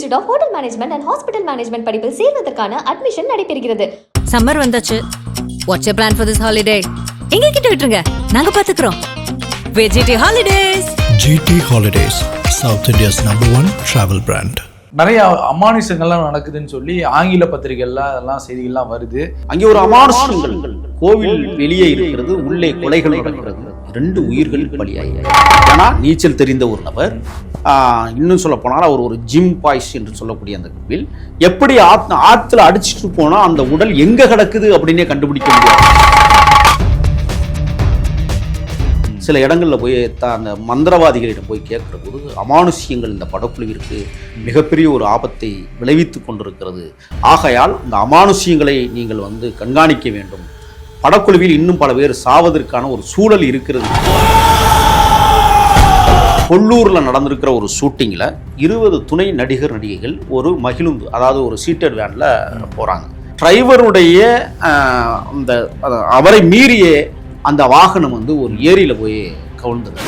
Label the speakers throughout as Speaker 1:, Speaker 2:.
Speaker 1: Institute of hotel management and hospital management படிப்பில் சேர்வதற்கான admission நடைபெறுகிறது.
Speaker 2: சம்மர் வந்தாச்சு. What's plan for this holiday எங்க கிட்ட விட்டுருங்க. நாங்க பாத்துக்கிறோம். VGT holidays
Speaker 3: GT Holidays, South India's number one travel brand.
Speaker 4: நிறைய அமானுஷங்கள்லாம் நடக்குதுன்னு சொல்லி ஆங்கில பத்திரிகைகள்ல அதெல்லாம் செய்திகள்லாம் வருது.
Speaker 5: அங்கே ஒரு அமானுஷங்கள். கோவில் வெளியே இருக்கிறது உள்ளே கொலைகள் நடக்கிறது. ரெண்டு உயிர்கள் பலியாகி ஏன்னா நீச்சல் தெரிந்த ஒரு நபர் இன்னும் சொல்ல போனால் அவர் ஒரு ஜிம் பாய்ஸ் என்று சொல்லக்கூடிய அந்த கோவில். எப்படி ஆத் ஆத்துல அடிச்சிட்டு போனா அந்த உடல் எங்க கிடக்குது அப்படின்னே கண்டுபிடிக்க முடியாது. சில இடங்கள்ல போய் த- அந்த மந்திரவாதிகளிடம் போய் கேட்கிற போது அமானுஷ்யங்கள் இந்த படக்குழுவிற்கு மிகப்பெரிய ஒரு ஆபத்தை விளைவித்துக் கொண்டிருக்கிறது. ஆகையால் இந்த அமானுஷ்யங்களை நீங்கள் வந்து கண்காணிக்க வேண்டும். படக்குழுவில் இன்னும் பல பேர் சாவதற்கான ஒரு சூழல் இருக்கிறது. கொல்லூரில் நடந்திருக்கிற ஒரு ஷூட்டிங்கில் இருபது துணை நடிகர் நடிகைகள் ஒரு மகிழுந்து அதாவது ஒரு சீட்டட் வேனில் போகிறாங்க டிரைவருடைய அந்த அவரை மீறியே அந்த வாகனம் வந்து ஒரு ஏரியில் போய் கவுழ்ந்தது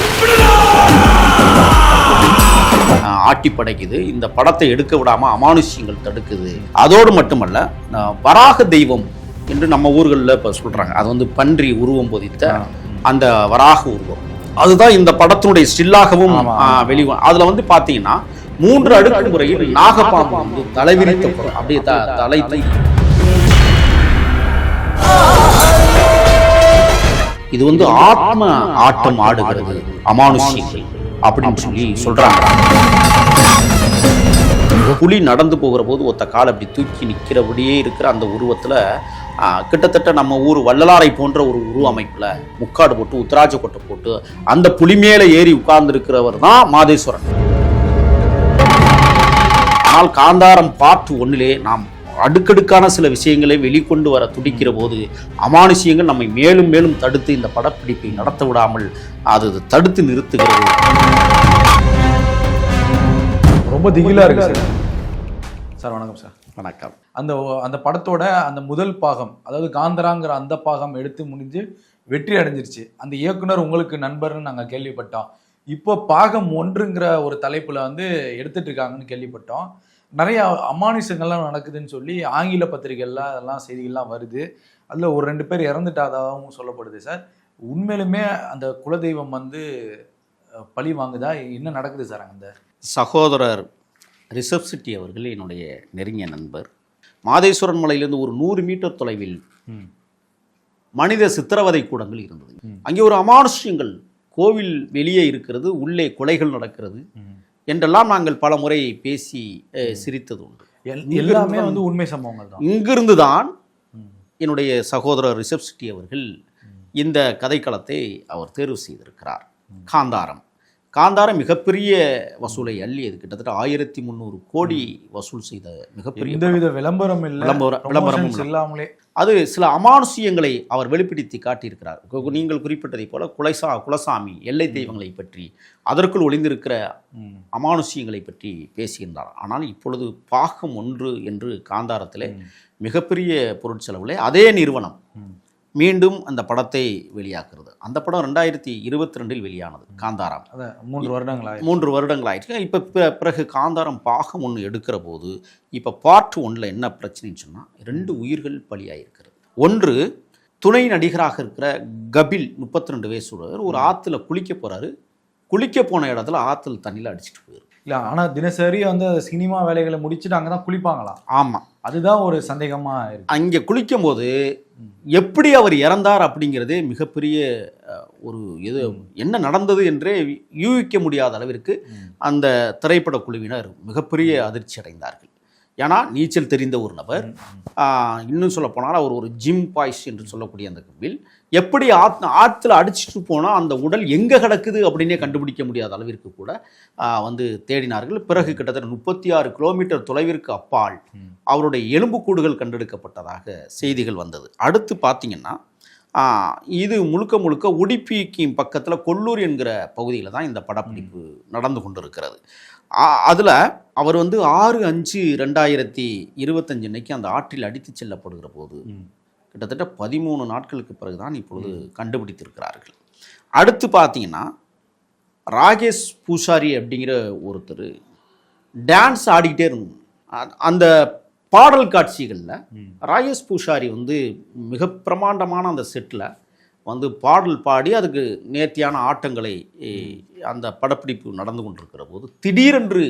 Speaker 5: ஆட்டி படைக்குது. இந்த படத்தை எடுக்க விடாமல் அமானுஷ்யங்கள் தடுக்குது. அதோடு மட்டுமல்ல வராக தெய்வம் என்று நம்ம ஊர்களில் இப்போ சொல்றாங்க. அது வந்து பன்றி உருவம் பொதித்த அந்த வராக உருவம். அதுதான் இந்த படத்தினுடைய ஸ்டில்லாகவும். வெளிவ அதுல வந்து பாத்தீங்கன்னா மூன்று அடுக்கு முறையில் நாகப்பாம்பு வந்து தலைவிரித்த அப்படியே த- தலை இது வந்து ஆத்ம ஆட்டம் ஆடுகிறது. அமானுஷ்யங்கள் அப்படின்னு சொல்லி சொல்றாங்க. புலி நடந்து போகிற போது ஒத்த கால் அப்படி தூக்கி நிற்கிறபடியே இருக்கிற அந்த உருவத்துல கிட்டத்தட்ட நம்ம ஊர் வள்ளலாரை போன்ற ஒரு உருவ அமைப்புல முக்காடு போட்டு உத்தராஜ கொட்டை போட்டு அந்த புலி மேல ஏறி உட்கார்ந்து இருக்கிறவர் தான் மாதேஸ்வரன். ஆனால் காந்தாரம் பார்ட் ஒன்னிலே நாம் அடுக்கடுக்கான சில விஷயங்களை வெளிக்கொண்டு வர துடிக்கிற போது அமானுஷ்யங்கள் நம்மை மேலும் மேலும் தடுத்து இந்த படப்பிடிப்பை நடத்த விடாமல் அது தடுத்து நிறுத்துகிறது.
Speaker 4: ரொம்ப திகிலா இருக்கு சார். சார் வணக்கம் சார்.
Speaker 5: வணக்கம்.
Speaker 4: அந்த அந்த படத்தோட அந்த முதல் பாகம் அதாவது காந்தராங்கிற அந்த பாகம் எடுத்து முடிஞ்சு வெற்றி அடைஞ்சிருச்சு. அந்த இயக்குனர் உங்களுக்கு நண்பர்னு நாங்கள் கேள்விப்பட்டோம். இப்போ பாகம் ஒன்றுங்கிற ஒரு தலைப்பில் வந்து எடுத்துட்டு இருக்காங்கன்னு கேள்விப்பட்டோம். நிறைய அமானுஷங்கள்லாம் நடக்குதுன்னு சொல்லி ஆங்கில பத்திரிகைகள்லாம் அதெல்லாம் செய்திகள்லாம் வருது. அதில் ஒரு ரெண்டு பேர் இறந்துட்டாதாகவும் சொல்லப்படுது சார். உண்மையிலுமே அந்த குலதெய்வம் வந்து பழி வாங்குதா? என்ன நடக்குது சார் அந்த
Speaker 5: சகோதரர் ரிஷப் சிட்டி அவர்கள் என்னுடைய நெருங்கிய நண்பர். மாதேஸ்வரன் மலையிலிருந்து ஒரு நூறு மீட்டர் தொலைவில். மனித சித்திரவதை கூடங்கள் இருந்தது. அங்கே ஒரு அமானுஷ்யங்கள் கோவில் வெளியே இருக்கிறது உள்ளே கொலைகள் நடக்கிறது என்றெல்லாம் நாங்கள் பல முறை பேசி சிரித்தது உண்டு
Speaker 4: எல்- எல்லாமே வந்து உண்மை சம்பவங்கள் தான்.
Speaker 5: இங்கிருந்து தான் என்னுடைய சகோதரர் ரிஷப் சிட்டி அவர்கள் இந்த கதைக்களத்தை அவர் தேர்வு செய்திருக்கிறார். காந்தாரம். காந்தாரம் மிகப்பெரிய வசூலை அள்ளியது கிட்டத்தட்ட ஆயிரத்தி முந்நூறு கோடி வசூல் செய்த மிகப்பெரிய.
Speaker 4: எந்தவித விளம்பரம் இல்ல.
Speaker 5: விளம்பரம்- விளம்பரமும்.
Speaker 4: இல்லாமலே.
Speaker 5: அது சில அமானுஷ்யங்களை அவர் வெளிப்படுத்தி காட்டியிருக்கிறார். நீங்கள் குறிப்பிட்டதைப் போல குலைசா குலசாமி எல்லை தெய்வங்களை பற்றி அதற்குள் ஒளிந்திருக்கிற அமானுஷ்யங்களை பற்றி பேசுகின்றார் ஆனால் இப்பொழுது பாகம் ஒன்று என்று காந்தாரத்திலே மிகப்பெரிய பொருட்செலவில் அதே நிறுவனம். மீண்டும் அந்த படத்தை வெளியாக்குறது. அந்த படம் ரெண்டாயிரத்தி இருபத்தி ரெண்டில் வெளியானது காந்தாரம்.
Speaker 4: மூன்று வருடங்களா
Speaker 5: மூன்று வருடங்கள் ஆயிடுச்சு இப்போ பிறகு காந்தாரம் பாகம் ஒன்று எடுக்கிற போது இப்போ பார்ட் ஒன்றில் என்ன பிரச்சனைன்னு சொன்னால் ரெண்டு உயிர்கள் பலியாயிருக்கிறது. ஒன்று துணை நடிகராக இருக்கிற கபில் முப்பத்தி ரெண்டு வயசுடையவர் ஒரு ஆற்றுல குளிக்க போகிறாரு குளிக்க போன இடத்துல ஆற்றுல தண்ணியில் அடிச்சிட்டு போயிரு.
Speaker 4: இல்ல ஆனா தினசரி வந்து சினிமா வேலைகளை முடிச்சுட்டு அங்கதான் குளிப்பாங்களாம்.
Speaker 5: ஆமாம்
Speaker 4: அதுதான் ஒரு சந்தேகமா இருக்கு.
Speaker 5: அங்கே குளிக்கும்போது எப்படி அவர் இறந்தார் அப்படிங்கிறதே மிகப்பெரிய ஒரு இது என்ன நடந்தது என்றே யூகிக்க முடியாத அளவிற்கு அந்த திரைப்பட குழுவினர் மிகப்பெரிய அதிர்ச்சி அடைந்தார்கள். ஏன்னா நீச்சல் தெரிந்த ஒரு நபர் இன்னும் சொல்ல போனால் அவர் ஒரு ஜிம் பாய்ஸ் என்று சொல்லக்கூடிய அந்த கோவில் எப்படி ஆத் ஆற்றுல அடிச்சிட்டு போனால் அந்த உடல் எங்கே கிடக்குது அப்படின்னே கண்டுபிடிக்க முடியாத அளவிற்கு கூட வந்து தேடினார்கள். பிறகு கிட்டத்தட்ட முப்பத்தி ஆறு கிலோமீட்டர் தொலைவிற்கு அப்பால் அவருடைய எலும்புக்கூடுகள் கண்டெடுக்கப்பட்டதாக செய்திகள் வந்தது. அடுத்து பார்த்தீங்கன்னா இது முழுக்க முழுக்க உடுப்பிக்கு பக்கத்தில் கொல்லூர் என்கிற பகுதியில் தான் இந்த படப்பிடிப்பு நடந்து கொண்டிருக்கிறது. அதில் அவர் வந்து ஆறு அஞ்சு ரெண்டாயிரத்தி இருபத்தஞ்சு அன்னைக்கு அந்த ஆற்றில் அடித்து செல்லப்படுகிற போது கிட்டத்தட்ட பதிமூணு நாட்களுக்கு பிறகுதான் இப்பொழுது கண்டுபிடித்திருக்கிறார்கள். அடுத்து பார்த்தீங்கன்னா ராகேஷ் பூசாரி அப்படிங்கிற ஒருத்தர் டான்ஸ் ஆடிக்கிட்டே இருந்தோம் அ- அந்த பாடல் காட்சிகளில் ராயஸ் பூஷாரி வந்து மிக பிரமாண்டமான அந்த செட்டில் வந்து பாடல் பாடி அதுக்கு நேர்த்தியான ஆட்டங்களை அந்த படப்பிடிப்பு நடந்து கொண்டிருக்கிற போது திடீரென்று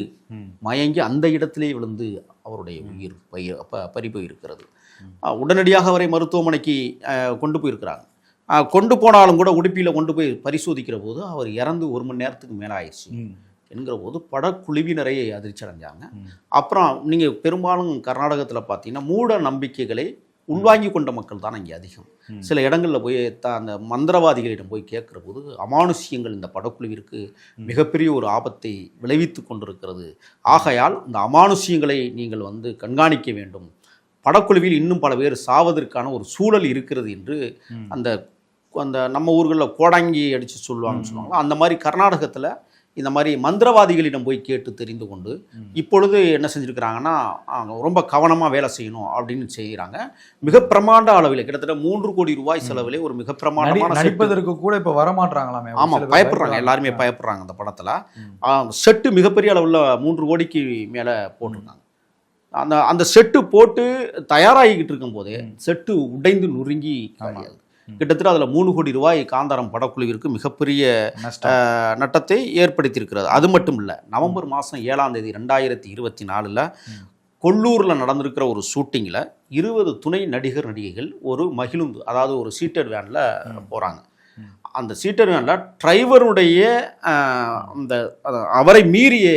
Speaker 5: மயங்கி அந்த இடத்திலே விழுந்து அவருடைய உயிர் பய ப- பறிபோய் இருக்கிறது உடனடியாக அவரை மருத்துவமனைக்கு கொண்டு போயிருக்கிறாங்க. கொண்டு போனாலும் கூட உடுப்பியில் கொண்டு போய் பரிசோதிக்கிற போது அவர் இறந்து ஒரு மணி நேரத்துக்கு மேலே ஆயிடுச்சு என்கிற போது படக்குழுவினரை அதிர்ச்சி அடைஞ்சாங்க அப்புறம் நீங்கள் பெரும்பாலும் கர்நாடகத்தில் பார்த்தீங்கன்னா மூட நம்பிக்கைகளை உள்வாங்கி கொண்ட மக்கள் தான் இங்கே அதிகம். சில இடங்களில் போய் த அந்த மந்திரவாதிகளிடம் போய் கேட்குற போது அமானுஷ்யங்கள் இந்த படக்குழுவிற்கு மிகப்பெரிய ஒரு ஆபத்தை விளைவித்து கொண்டிருக்கிறது. ஆகையால் இந்த அமானுஷ்யங்களை நீங்கள் வந்து கண்காணிக்க வேண்டும். படக்குழுவில் இன்னும் பல பேர் சாவதற்கான ஒரு சூழல் இருக்கிறது என்று அந்த அந்த நம்ம ஊர்களில் கோடாங்கி அடித்து சொல்லுவாங்கன்னு சொல்லுவாங்க அந்த மாதிரி கர்நாடகத்தில் இந்த மாதிரி மந்திரவாதிகளிடம் போய் கேட்டு தெரிந்து கொண்டு இப்பொழுது என்ன செஞ்சுருக்கிறாங்கன்னா அவங்க ரொம்ப கவனமாக வேலை செய்யணும் அப்படின்னு செய்கிறாங்க மிக பிரமாண்ட அளவில் கிட்டத்தட்ட மூன்று கோடி ரூபாய் செலவிலே ஒரு மிக பிரமாண்டமான.
Speaker 4: நடிப்பதற்கு கூட இப்ப வரமாட்டாங்களாமே ஒரு
Speaker 5: ஆமா
Speaker 4: சில பேர்
Speaker 5: பயப்படுறாங்க. எல்லாருமே பயப்படுறாங்க அந்த படத்துல. செட்டு மிகப்பெரிய அளவுல மூன்று கோடிக்கு மேல போட்டிருக்காங்க. அந்த அந்த செட்டு போட்டு தயாராகிக்கிட்டு இருக்கும் போதே செட்டு உடைந்து நொறுங்கி. கிட்டத்தட்ட அதுல மூணு கோடி ரூபாய் காந்தாரம் படக்குழுவிற்கு மிகப்பெரிய நட்டத்தை ஏற்படுத்தியிருக்கிறது. அது மட்டும் இல்லை நவம்பர் மாதம் ஏழாம் தேதி ரெண்டாயிரத்தி இருபத்தி நாலில் கொல்லூரில் நடந்திருக்கிற ஒரு ஷூட்டிங்கில் இருபது துணை நடிகர் நடிகைகள் ஒரு மகிழுந்து அதாவது ஒரு சீட்டட் வேனில் போகிறாங்க அந்த சீட்டட் வேனில் டிரைவருடைய அந்த அவரை மீறிய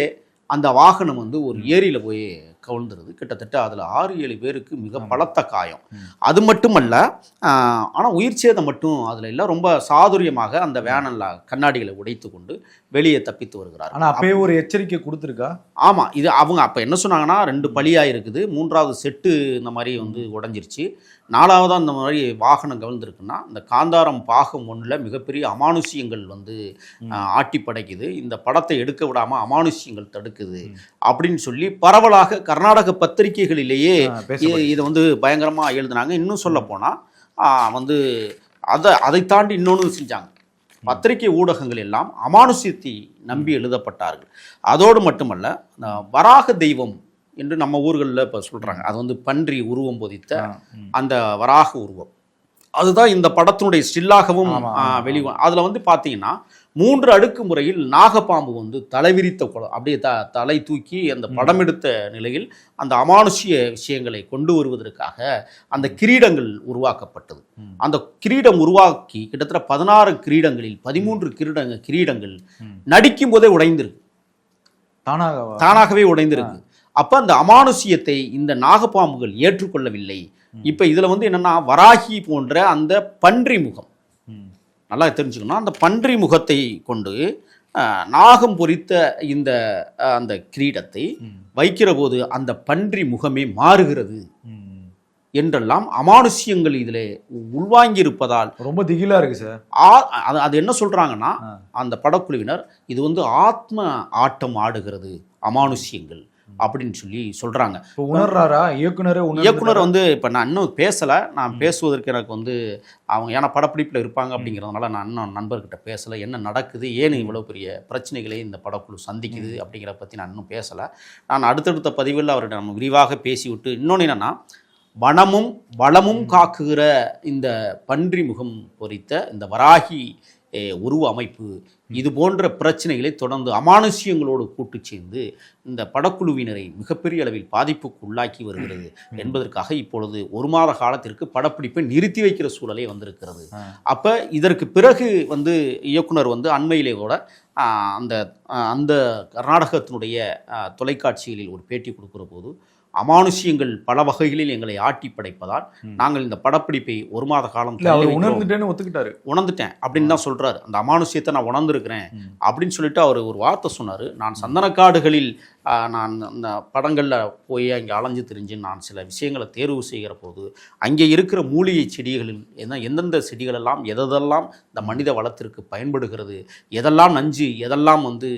Speaker 5: அந்த வாகனம் வந்து ஒரு ஏரியில் போய் கவிழ்ந்துருது. கிட்டத்தட்ட அதில் ஆறு ஏழு பேருக்கு மிக பலத்த காயம். அது மட்டுமல்ல ஆனால் உயிர் சேதம் மட்டும் அதில் இல்லை ரொம்ப சாதுரியமாக அந்த வேனல்ல கண்ணாடிகளை உடைத்து கொண்டு வெளியே தப்பித்து வருகிறார்
Speaker 4: ஆனா அப்பயே ஒரு எச்சரிக்கை கொடுத்துருக்கா?
Speaker 5: ஆமாம் இது அவங்க அப்போ என்ன சொன்னாங்கன்னா ரெண்டு பலியாக இருக்குது மூன்றாவது செட்டு இந்த மாதிரி வந்து உடஞ்சிருச்சு. நாலாவதாக இந்த மாதிரி வாகனம் கவிழ்ந்திருக்குன்னா இந்த காந்தாரம் பாகம் ஒன்றில் மிகப்பெரிய அமானுஷ்யங்கள் வந்து ஆட்டி படைக்குது. இந்த படத்தை எடுக்க விடாமல் அமானுஷ்யங்கள் தடுக்குது அப்படின்னு சொல்லி பரவலாக கர்நாடக பத்திரிகைகளிலேயே. இதை வந்து பயங்கரமாக எழுதுனாங்க. இன்னும் சொல்ல போனால் வந்து அதை அதை தாண்டி இன்னொன்று செஞ்சாங்க. பத்திரிகை ஊடகங்கள் எல்லாம் அமானுஷ்யத்தை நம்பி எழுதப்பட்டார்கள். அதோடு மட்டுமல்ல வராக தெய்வம் என்று நம்ம ஊர்களில் இப்போ சொல்கிறாங்க அது வந்து பன்றி உருவம் பொதித்த அந்த வராக உருவம். அதுதான் இந்த படத்தினுடைய ஸ்டில்லாகவும் வெளி அதில் வந்து பார்த்தீங்கன்னா மூன்று அடுக்கு முறையில் நாகப்பாம்பு வந்து தலைவிரித்த குளம். அப்படியே த தலை தூக்கி அந்த படம் எடுத்த நிலையில் அந்த அமானுஷ்ய விஷயங்களை கொண்டு வருவதற்காக அந்த கிரீடங்கள் உருவாக்கப்பட்டது. அந்த கிரீடம் உருவாக்கி கிட்டத்தட்ட பதினாறு கிரீடங்களில் பதிமூன்று கிரீடங்க கிரீடங்கள் நடிக்கும் போதே உடைந்திருக்கு.
Speaker 4: தானாக
Speaker 5: தானாகவே உடைந்திருக்கு. அப்ப அந்த அமானுஷ்யத்தை இந்த நாகப்பாம்புகள் ஏற்றுக்கொள்ளவில்லை. இப்ப இதுல வந்து என்னன்னா வராகி போன்ற அந்த பன்றி முகம் நல்லா தெரிஞ்சுக்கணும் அந்த பன்றி முகத்தை கொண்டு நாகம் பொறித்த இந்த அந்த கிரீடத்தை வைக்கிற போது அந்த பன்றி முகமே மாறுகிறது. என்றெல்லாம் அமானுஷ்யங்கள் இதில் உள்வாங்கி இருப்பதால்
Speaker 4: ரொம்ப திகிலா இருக்கு சார்.
Speaker 5: ஆ- அது அது என்ன சொல்றாங்கன்னா
Speaker 4: ஆ.
Speaker 5: அந்த படக்குழுவினர் இது வந்து ஆத்ம ஆட்டம் ஆடுகிறது அமானுஷ்யங்கள். அப்படின்னு சொல்லி சொல்றாங்க.
Speaker 4: இப்போ உணர்றாரா? இயக்குனரே
Speaker 5: இயக்குனர் வந்து இப்போ நான் இன்னும் பேசலை. நான் பேசுவதற்கு எனக்கு வந்து அவங்க ஏன்னா படப்பிடிப்பில் இருப்பாங்க அப்படிங்கிறதுனால நான் இன்னும் நண்பர்கிட்ட பேசலை. என்ன நடக்குது? ஏன் இவ்வளோ பெரிய பிரச்சனைகளை இந்த படக்குழு சந்திக்குது? அப்படிங்கிறத பற்றி நான் இன்னும் பேசலை. நான் அடுத்தடுத்த பதிவில் அவர்கிட்ட நம்ம விரிவாக பேசிவிட்டு இன்னொன்று என்னென்னா வனமும் வளமும் காக்குகிற இந்த பன்றி முகம் பொறித்த இந்த வராகி உருவ அமைப்பு இது போன்ற பிரச்சனைகளை தொடர்ந்து அமானுஷ்யங்களோடு கூட்டு சேர்ந்து இந்த படக்குழுவினரை மிகப்பெரிய அளவில் பாதிப்புக்கு உள்ளாக்கி வருகிறது என்பதற்காக இப்பொழுது ஒரு மாத காலத்திற்கு படப்பிடிப்பை நிறுத்தி வைக்கிற சூழலே வந்திருக்கிறது. அப்போ இதற்கு பிறகு வந்து இயக்குனர் வந்து அண்மையிலே கூட அந்த அந்த கர்நாடகத்தினுடைய தொலைக்காட்சிகளில் ஒரு பேட்டி கொடுக்கிற போது அமானுஷ்யங்கள் பல வகைகளில் எங்களை ஆட்டி படைப்பதால் நாங்கள் இந்த படப்பிடிப்பை ஒரு மாத காலம்.
Speaker 4: உணர்ந்துட்டேன்னு ஒத்துக்கிட்டாரு.
Speaker 5: உணர்ந்துட்டேன் அப்படின்னு தான் சொல்றாரு. அந்த அமானுஷ்யத்தை நான் உணர்ந்திருக்கிறேன் அப்படின்னு சொல்லிட்டு அவர் ஒரு வார்த்தை சொன்னார். நான் சந்தனக்காடுகளில் நான் அந்த படங்களில் போய் அங்கே அலைஞ்சு திரிஞ்சு நான் சில விஷயங்களை தேர்வு செய்கிற போது அங்கே இருக்கிற மூலிகை செடிகளில் என்ன எந்தெந்த செடிகளெல்லாம் எதெல்லாம் இந்த மனித வளத்திற்கு பயன்படுகிறது எதெல்லாம் நஞ்சு எதெல்லாம் வந்து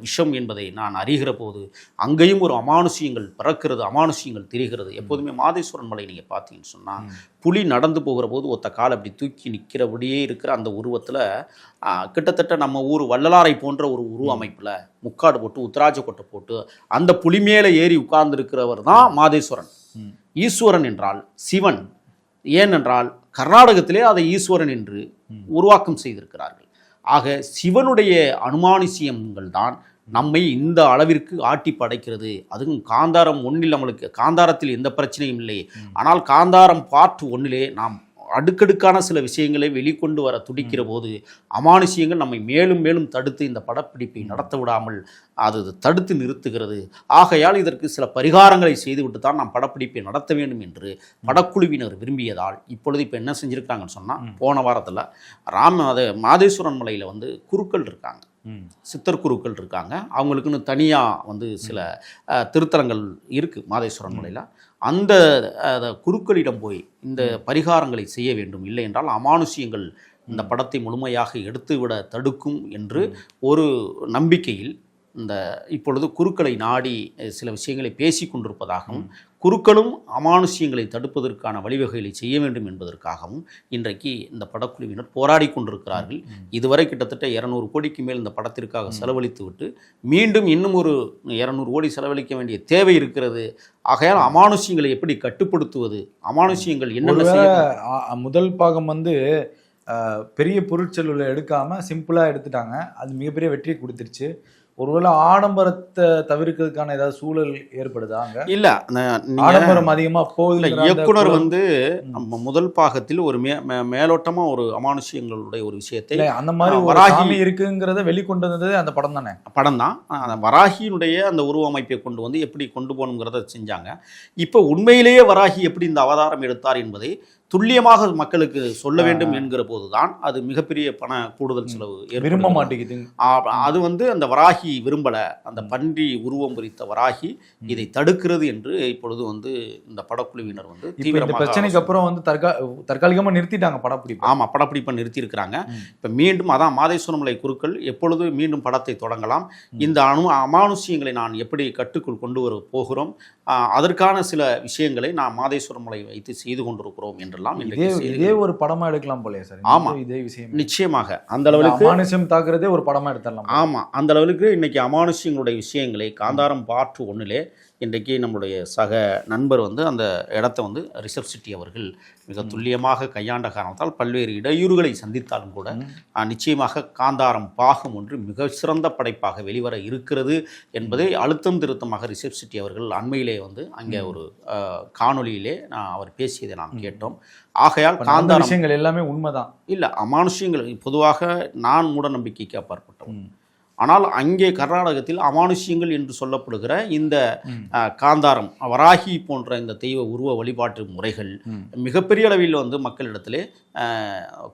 Speaker 5: விஷம் என்பதை நான் அறிகிற போது அங்கேயும் ஒரு அமானுஷ்யங்கள் பிறக்கிறது அமானுஷ்யங்கள் தெரிகிறது. எப்போதுமே மாதேஸ்வரன் மலை நீங்கள் பார்த்தீங்கன்னு சொன்னால் புலி நடந்து போகிற போது ஒத்த கால் அப்படி தூக்கி நிற்கிறபடியே இருக்கிற அந்த உருவத்தில் கிட்டத்தட்ட நம்ம ஊர் வள்ளலாரை போன்ற ஒரு உருவ அமைப்பில் முக்காடு போட்டு உத்தராஜ கொட்டை போட்டு அந்த புலி மேலே ஏறி உட்கார்ந்திருக்கிறவர் தான் மாதேஸ்வரன். ஈஸ்வரன் என்றால் சிவன். ஏனென்றால் கர்நாடகத்திலே அதை ஈஸ்வரன் என்று உருவாக்கம் செய்திருக்கிறார்கள். ஆக சிவனுடைய அனுமானிசியங்கள் தான் நம்மை இந்த அளவிற்கு ஆட்டி படைக்கிறது. அதுவும் காந்தாரம் ஒன்றில் நம்மளுக்கு காந்தாரத்தில் எந்த பிரச்சனையும் இல்லை. ஆனால் காந்தாரம் பார்ட் ஒன்றிலே நாம் அடுக்கடுக்கான சில விஷயங்களை வெளிக்கொண்டு வர துடிக்கிற போது அமானுஷியங்கள் நம்மை மேலும் மேலும் தடுத்து இந்த படப்பிடிப்பை நடத்த விடாமல் அது தடுத்து நிறுத்துகிறது. ஆகையால் இதற்கு சில பரிகாரங்களை செய்துவிட்டு தான் நாம் படப்பிடிப்பை நடத்த வேண்டும் என்று படக்குழுவினர் விரும்பியதால் இப்பொழுது இப்போ என்ன செஞ்சுருக்காங்கன்னு சொன்னால் போன வாரத்தில் ராம அது மாதேஸ்வரன் மலையில் வந்து குருக்கள் இருக்காங்க. சித்தர் குருக்கள் இருக்காங்க. அவங்களுக்குன்னு தனியாக வந்து சில திருத்தலங்கள் இருக்குது மாதேஸ்வரன் மலையில். அந்த குருக்களிடம் போய் இந்த பரிகாரங்களை செய்ய வேண்டும். இல்லை என்றால் அமானுஷியங்கள் இந்த படத்தை முழுமையாக எடுத்துவிட தடுக்கும் என்று ஒரு நம்பிக்கையில் இந்த இப்பொழுது குருக்களை நாடி சில விஷயங்களை பேசி கொண்டிருப்பதாகவும் குருக்களும் அமானுஷ்யங்களை தடுப்பதற்கான வழிவகைகளை செய்ய வேண்டும் என்பதற்காகவும் இன்றைக்கு இந்த படக்குழுவினர் போராடி கொண்டிருக்கிறார்கள். இதுவரை கிட்டத்தட்ட இரநூறு கோடிக்கு மேல் இந்த படத்திற்காக செலவழித்து விட்டு மீண்டும் இன்னும் ஒரு இரநூறு கோடி செலவழிக்க வேண்டிய தேவை இருக்கிறது. ஆகையால் அமானுஷ்யங்களை எப்படி கட்டுப்படுத்துவது? அமானுஷ்யங்கள் என்னென்ன
Speaker 4: ஒருவேளை
Speaker 5: செய்ய
Speaker 4: ஆ, முதல் பாகம் வந்து பெரிய பொருட்செலவில் எடுக்காம சிம்பிளா எடுத்துட்டாங்க. அது மிகப்பெரிய வெற்றியை கொடுத்துருச்சு. ஒருவேளை ஆடம்பரத்தை தவிர்க்கிறதுக்கான ஏதாவது சூழல் ஏற்படுதா அங்க?
Speaker 5: இல்ல
Speaker 4: ஆடம்பரம் அதிகமா போகுது
Speaker 5: இயக்குனர் வந்து நம்ம முதல் பாகத்தில் ஒரு மே மேலோட்டமா ஒரு அமானுஷ்யங்களுடைய ஒரு விஷயத்தை
Speaker 4: அந்த மாதிரி
Speaker 5: வராகி-
Speaker 4: இருக்குங்கிறத வெளிக்கொண்டு வந்தது அந்த படம் தானே?
Speaker 5: படம் தான். அந்த வராகியினுடைய அந்த உருவமைப்பை கொண்டு வந்து எப்படி கொண்டு போகணுங்கிறத செஞ்சாங்க. இப்போ உண்மையிலேயே வராகி எப்படி இந்த அவதாரம் எடுத்தார் என்பதை துல்லியமாக மக்களுக்கு சொல்ல வேண்டும் என்கிற போதுதான் அது மிகப்பெரிய பண கூடுதல் செலவு.
Speaker 4: விரும்ப மாட்டேங்குது
Speaker 5: அது வந்து அந்த வராகி விரும்பல. அந்த பன்றி உருவம் குறித்த வராகி இதை தடுக்கிறது என்று இப்பொழுது வந்து இந்த படக்குழுவினர் வந்து தீவிரமாக
Speaker 4: பிரச்சனைக்கு அப்புறம் வந்து தற்கா தற்காலிகமா நிறுத்திட்டாங்க படப்பிடிப்பு.
Speaker 5: ஆமா படப்பிடிப்பை நிறுத்தியிருக்கிறாங்க. இப்போ மீண்டும் அதான் மாதேஸ்வரமலை குருக்கள் எப்பொழுது மீண்டும் படத்தை தொடங்கலாம். இந்த அணு அமானுஷ்யங்களை நான் எப்படி கட்டுக்குள் கொண்டு வர போகிறோம்? அதற்கான சில விஷயங்களை நான் மாதேஸ்வரமலை வைத்து செய்து கொண்டிருக்கிறோம் என்றெல்லாம் இன்றைக்கு
Speaker 4: இதே ஒரு படமா எடுக்கலாம் போலயே சார்.
Speaker 5: ஆமா.
Speaker 4: இதே விஷயம்.
Speaker 5: நிச்சயமாக. அந்த அளவுக்கு
Speaker 4: அமானுஷம் தாக்குறதே ஒரு படமா எடுத்துடலாம்.
Speaker 5: ஆமா. அந்த அளவுக்கு இன்னைக்கு அமானுஷ்யங்களுடைய விஷயங்களை காந்தாரம் பார்ட் ஒன்றிலே இன்றைக்கு நம்முடைய சக நண்பர் வந்து அந்த இடத்த வந்து ரிஷப் சிட்டி அவர்கள் மிக துல்லியமாக கையாண்ட காரணத்தால் பல்வேறு இடையூறுகளை சந்தித்தாலும் கூட நிச்சயமாக காந்தாரம் பாகம் ஒன்று மிக சிறந்த படைப்பாக வெளிவர இருக்கிறது என்பதை அழுத்தம் திருத்தமாக ரிஷப் சிட்டி அவர்கள் அண்மையிலே வந்து அங்கே ஒரு ஆஹ், காணொளியிலே நான் அவர் பேசியதை நாம் கேட்டோம். ஆகையால் காந்தாரம்
Speaker 4: விஷயங்கள் எல்லாமே உண்மைதான்.
Speaker 5: இல்லை அமானுஷ்யங்கள் பொதுவாக நான் மூட நம்பிக்கைக்கு அப்பாற்பட்டவன். ஆனால் அங்கே கர்நாடகத்தில் அமானுஷ்யங்கள் என்று சொல்லப்படுகிற இந்த காந்தாரம் வராகி போன்ற இந்த தெய்வ உருவ வழிபாட்டு முறைகள். மிகப்பெரிய அளவில் வந்து மக்களிடத்திலே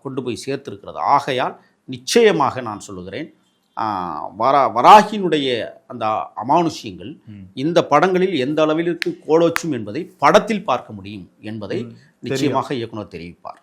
Speaker 5: கொண்டு போய் சேர்த்திருக்கிறது. ஆகையால் நிச்சயமாக நான் சொல்லுகிறேன் வரா வராகியினுடைய அந்த அமானுஷ்யங்கள். இந்த படங்களில் எந்த அளவிற்கு கோலோச்சும் என்பதை படத்தில் பார்க்க முடியும் என்பதை நிச்சயமாக இயக்குனர் தெரிவிப்பார்.